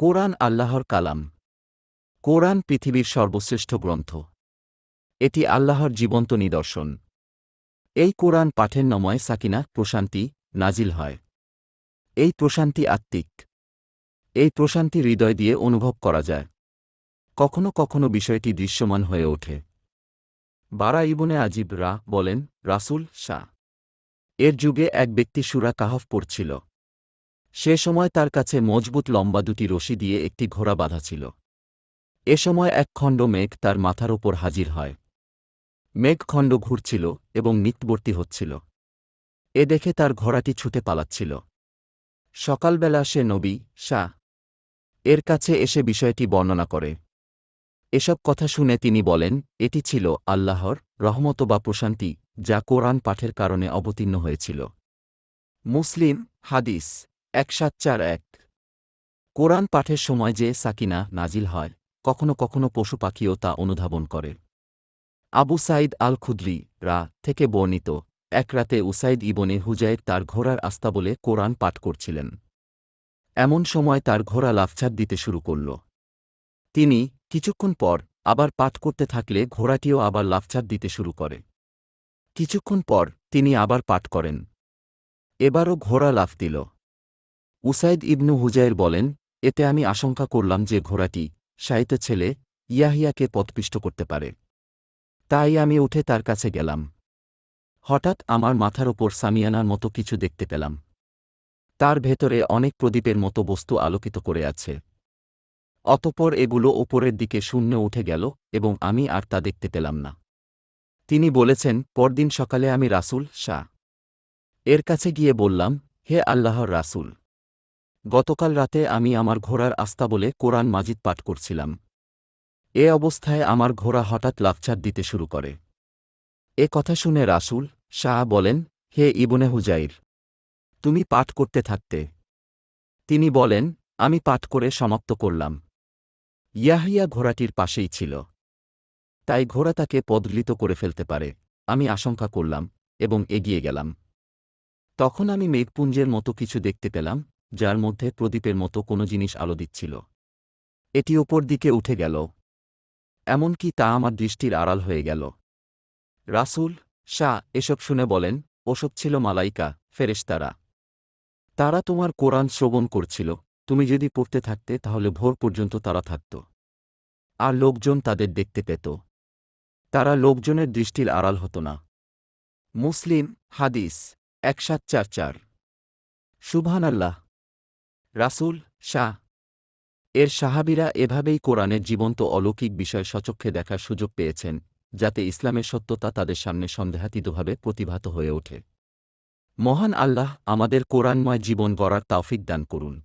কোরআন আল্লাহর কালাম। কোরআন পৃথিবীর সর্বশ্রেষ্ঠ গ্রন্থ। এটি আল্লাহর জীবন্ত নিদর্শন। এই কোরআন পাঠের নময় সাকিনা, প্রশান্তি, নাজিল হয়। এই প্রশান্তি আত্মিক। এই প্রশান্তি হৃদয় দিয়ে অনুভব করা যায়। কখনো কখনো বিষয়টি দৃশ্যমান হয়ে ওঠে। বারা ইবনে আজিব রা বলেন, রাসূল শাহ। এর যুগে এক ব্যক্তি সুরা কাহফ পড়ছিল। সে সময় তার কাছে মজবুত লম্বা দুটি রশি দিয়ে একটি ঘোড়া বাঁধা ছিল। এ সময় এক খণ্ড মেঘ তার মাথার ওপর হাজির হয়। মেঘখণ্ড ঘুরছিল এবং নিত্যবর্তী হচ্ছিল। এ দেখে তার ঘোড়াটি ছুটে পালাচ্ছিল। সকালবেলা সে নবী, শাহ, এর কাছে এসে বিষয়টি বর্ণনা করে। এসব কথা শুনে তিনি বলেন, এটি ছিল আল্লাহর রহমত বা প্রশান্তি যা কোরআন পাঠের কারণে অবতীর্ণ হয়েছিল। মুসলিম হাদিস এক সাত চার এক। কোরআন পাঠের সময় যে সাকিনা নাজিল হয়, কখনো কখনো পশু পাখিও তা অনুধাবন করে। আবু সাইদ আল খুদ্রি রা থেকে বর্ণিত, এক রাতে উসাইদ ইবনে হুজাইদ তার ঘোড়ার আস্তা বলে কোরআন পাঠ করছিলেন। এমন সময় তার ঘোড়া লাফছাদ দিতে শুরু করল। তিনি কিছুক্ষণ পর আবার পাঠ করতে থাকলে ঘোড়াটিও আবার লাফছাদ দিতে শুরু করে। কিছুক্ষণ পর তিনি আবার পাঠ করেন। এবারও ঘোড়া লাফ দিল। উসাইদ ইবনু হুজাইর বলেন, এতে আমি আশঙ্কা করলাম যে ঘোড়াটি শাহিত ছেলে ইয়াহিয়াকে পথপিষ্ট করতে পারে। তাই আমি উঠে তার কাছে গেলাম। হঠাৎ আমার মাথার ওপর সামিয়ানার মতো কিছু দেখতে পেলাম। তার ভেতরে অনেক প্রদীপের মতো বস্তু আলোকিত করে আছে। অতপর এগুলো ওপরের দিকে শূন্য উঠে গেল এবং আমি আর তা দেখতে পেলাম না। তিনি বলেছেন, পরদিন সকালে আমি রাসুল শাহ। এর কাছে গিয়ে বললাম, হে আল্লাহর রাসুল গতকাল রাতে আমি আমার ঘোড়ার আস্তা বলে কোরআন মাজিদ পাঠ করছিলাম। এ অবস্থায় আমার ঘোড়া হঠাৎ লাফছাট দিতে শুরু করে। এ কথা শুনে রাসুল শাহ বলেন, হে ইবনে হুজাইর, তুমি পাঠ করতে থাকতে। তিনি বলেন, আমি পাঠ করে সমাপ্ত করলাম। ইয়াহিয়া ঘোড়াটির পাশেই ছিল। তাই ঘোড়া তাকে পদলিত করে ফেলতে পারে। আমি আশঙ্কা করলাম এবং এগিয়ে গেলাম। তখন আমি মেঘপুঞ্জের মতো কিছু দেখতে পেলাম যার মধ্যে প্রদীপের মতো কোনো জিনিস আলো দিচ্ছিল। এটি ওপর দিকে উঠে গেল। এমনকি তা আমার দৃষ্টির আড়াল হয়ে গেল। রাসুল, শাহ, এসব শুনে বলেন, ওসব ছিল মালাইকা, ফেরেশতারা। তারা তোমার কোরআন শ্রবণ করছিল। তুমি যদি পড়তে থাকতে, তাহলে ভোর পর্যন্ত তারা থাকত। আর লোকজন তাদের দেখতে পেত। তারা লোকজনের দৃষ্টির আড়াল হতো না। মুসলিম, হাদিস, এক সাত চার চার। সুবহান আল্লাহ রাসুল, শাহ। এর সাহাবিরা এভাবেই কোরআনের জীবন্ত অলৌকিক বিষয় সচক্ষে দেখার সুযোগ পেয়েছেন, যাতে ইসলামের সত্যতা তাদের সামনে সন্দেহাতীতভাবে প্রতিভাত হয়ে ওঠে। মহান আল্লাহ আমাদের কোরআনময় জীবন গড়ার তাওফিক দান করুন।